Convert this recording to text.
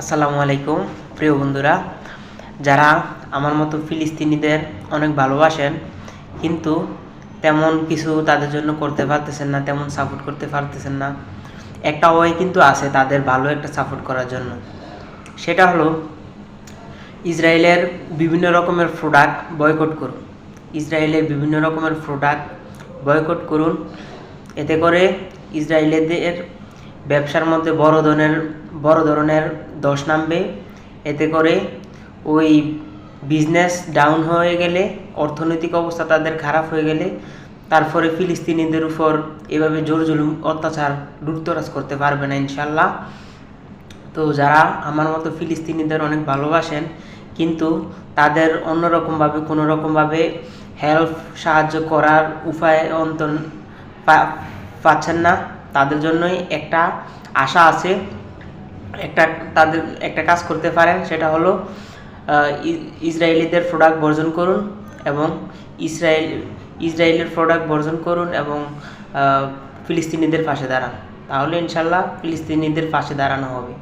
আসসালামু আলাইকুম, প্রিয় বন্ধুরা। যারা আমার মতো ফিলিস্তিনিদের অনেক ভালোবাসেন, কিন্তু তেমন কিছু তাদের জন্য করতে পারতেছেন না, তেমন সাপোর্ট করতে পারতেছেন না, একটা ওয়ে কিন্তু আছে তাদের ভালো একটা সাপোর্ট করার জন্য। সেটা হলো ইসরায়েলের বিভিন্ন রকমের প্রোডাক্ট বয়কট করুন। ইসরায়েলের বিভিন্ন রকমের প্রোডাক্ট বয়কট করুন। এতে করে ইসরায়েলিদের ব্যবসার মধ্যে বড় ধরনের বড় ধরনের দশ নামবে। এতে করে ওই বিজনেস ডাউন হয়ে গেলে, অর্থনৈতিক অবস্থা তাদের খারাপ হয়ে গেলে, তারপরে ফিলিস্তিনিদের উপর এভাবে জোর জুলুম, অত্যাচার, লুটতরাজ করতে পারবে না ইনশাল্লাহ তো যারা আমার মতো ফিলিস্তিনিদের অনেক ভালোবাসেন, কিন্তু তাদের অন্যরকমভাবে কোনো রকমভাবে হেল্প সাহায্য করার উপায় অন্তন পা- পাচ্ছেন না। তাদের জন্যই একটা আশা আছে, একটা তাদের একটা কাজ করতে পারেন, সেটা হলো ইসরায়েলিদের প্রোডাক্ট বর্জন করুন এবং ইসরায়েল, ইসরায়েলের প্রোডাক্ট বর্জন করুন এবং ফিলিস্তিনিদের পাশে দাঁড়ান। তাহলে ইনশাল্লাহ ফিলিস্তিনিদের পাশে দাঁড়ানো হবে।